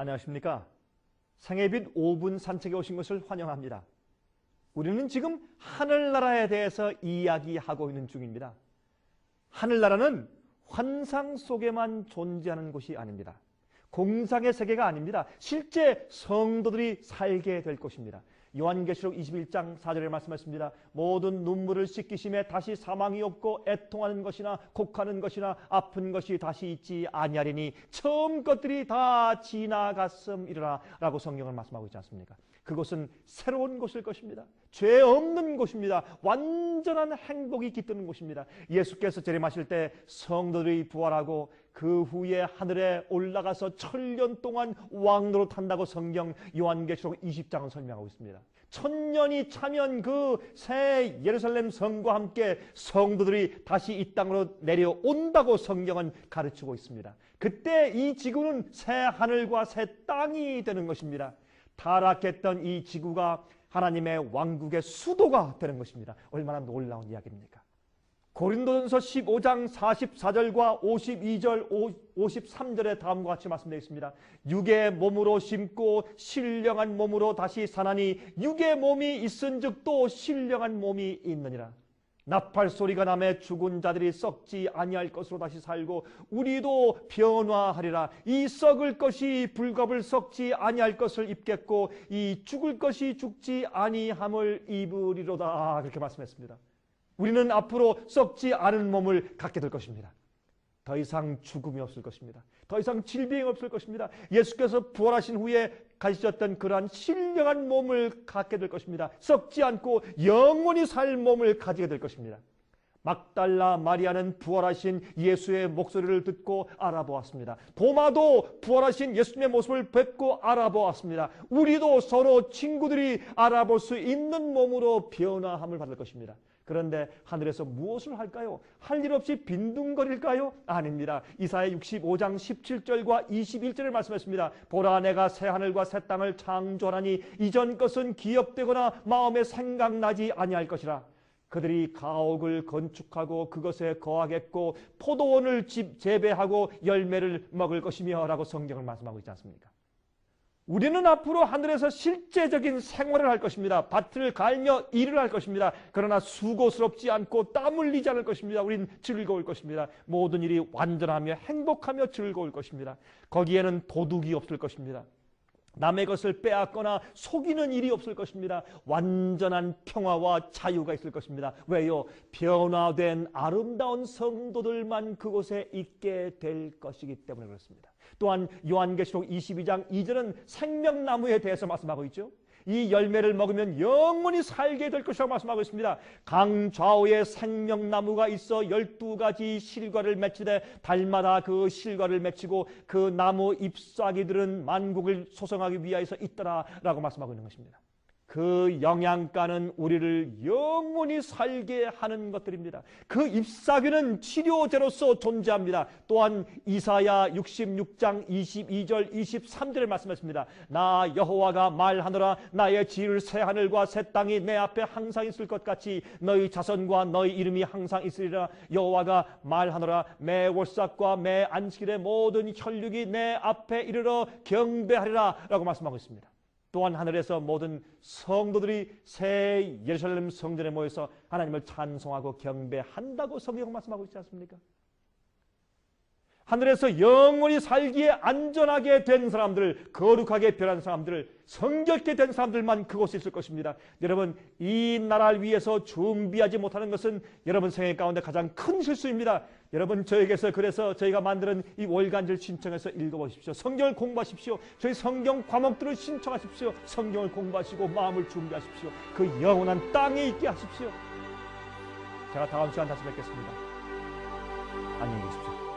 안녕하십니까? 생애빛 5분 산책에 오신 것을 환영합니다. 우리는 지금 하늘나라에 대해서 이야기하고 있는 중입니다. 하늘나라는 환상 속에만 존재하는 곳이 아닙니다. 공상의 세계가 아닙니다. 실제 성도들이 살게 될 것입니다. 요한계시록 21장 4절에 말씀하십니다. 모든 눈물을 씻기심에 다시 사망이 없고 애통하는 것이나 곡하는 것이나 아픈 것이 다시 있지 아니하리니 처음 것들이 다 지나갔음이라 라고 성경을 말씀하고 있지 않습니까? 그곳은 새로운 곳일 것입니다. 죄 없는 곳입니다. 완전한 행복이 깃드는 곳입니다. 예수께서 재림하실 때 성도들이 부활하고 그 후에 하늘에 올라가서 천년 동안 왕노로 탄다고 성경 요한계시록 20장은 설명하고 있습니다. 천년이 차면 그 새 예루살렘 성과 함께 성도들이 다시 이 땅으로 내려온다고 성경은 가르치고 있습니다. 그때 이 지구는 새 하늘과 새 땅이 되는 것입니다. 타락했던 이 지구가 하나님의 왕국의 수도가 되는 것입니다. 얼마나 놀라운 이야기입니까? 고린도전서 15장 44절과 52절, 53절에 다음과 같이 말씀되어 있습니다. 육의 몸으로 심고 신령한 몸으로 다시 사나니 육의 몸이 있은즉 또 신령한 몸이 있느니라. 나팔 소리가 남에 죽은 자들이 썩지 아니할 것으로 다시 살고 우리도 변화하리라 이 썩을 것이 불갑을 썩지 아니할 것을 입겠고 이 죽을 것이 죽지 아니함을 입으리로다 그렇게 말씀했습니다. 우리는 앞으로 썩지 않은 몸을 갖게 될 것입니다. 더 이상 죽음이 없을 것입니다. 더 이상 질병이 없을 것입니다. 예수께서 부활하신 후에 가지셨던 그러한 신령한 몸을 갖게 될 것입니다. 썩지 않고 영원히 살 몸을 가지게 될 것입니다. 막달라 마리아는 부활하신 예수의 목소리를 듣고 알아보았습니다. 도마도 부활하신 예수님의 모습을 뵙고 알아보았습니다. 우리도 서로 친구들이 알아볼 수 있는 몸으로 변화함을 받을 것입니다. 그런데 하늘에서 무엇을 할까요? 할 일 없이 빈둥거릴까요? 아닙니다. 이사야 65장 17절과 21절을 말씀했습니다. 보라 내가 새 하늘과 새 땅을 창조하니 이전 것은 기억되거나 마음에 생각나지 아니할 것이라. 그들이 가옥을 건축하고 그것에 거하겠고 포도원을 집 재배하고 열매를 먹을 것이며 라고 성경을 말씀하고 있지 않습니까? 우리는 앞으로 하늘에서 실제적인 생활을 할 것입니다. 밭을 갈며 일을 할 것입니다. 그러나 수고스럽지 않고 땀 흘리지 않을 것입니다. 우린 즐거울 것입니다. 모든 일이 완전하며 행복하며 즐거울 것입니다. 거기에는 도둑이 없을 것입니다. 남의 것을 빼앗거나 속이는 일이 없을 것입니다. 완전한 평화와 자유가 있을 것입니다. 왜요? 변화된 아름다운 성도들만 그곳에 있게 될 것이기 때문에 그렇습니다. 또한 요한계시록 22장 2절은 생명나무에 대해서 말씀하고 있죠. 이 열매를 먹으면 영원히 살게 될 것이라고 말씀하고 있습니다. 강 좌우에 생명나무가 있어 열두 가지 실과를 맺히되 달마다 그 실과를 맺히고 그 나무 잎사귀들은 만국을 소성하기 위하여서 있더라라고 말씀하고 있는 것입니다. 그 영양가는 우리를 영원히 살게 하는 것들입니다. 그 잎사귀는 치료제로서 존재합니다. 또한 이사야 66장 22절 23절을 말씀했습니다. 나 여호와가 말하노라 나의 지을 새 하늘과 새 땅이 내 앞에 항상 있을 것 같이 너희 자손과 너희 이름이 항상 있으리라 여호와가 말하노라 매 월삭과 매 안식일의 모든 혈육이 내 앞에 이르러 경배하리라 라고 말씀하고 있습니다. 또한 하늘에서 모든 성도들이 새 예루살렘 성전에 모여서 하나님을 찬송하고 경배한다고 성경 말씀하고 있지 않습니까? 하늘에서 영원히 살기에 안전하게 된 사람들, 거룩하게 변한 사람들, 성결케 된 사람들만 그곳에 있을 것입니다. 여러분, 이 나라를 위해서 준비하지 못하는 것은 여러분 생애 가운데 가장 큰 실수입니다. 여러분, 저에게서 그래서 저희가 만드는 이 월간지를 신청해서 읽어보십시오. 성경을 공부하십시오. 저희 성경 과목들을 신청하십시오. 성경을 공부하시고 마음을 준비하십시오. 그 영원한 땅에 있게 하십시오. 제가 다음 시간 다시 뵙겠습니다. 안녕히 계십시오.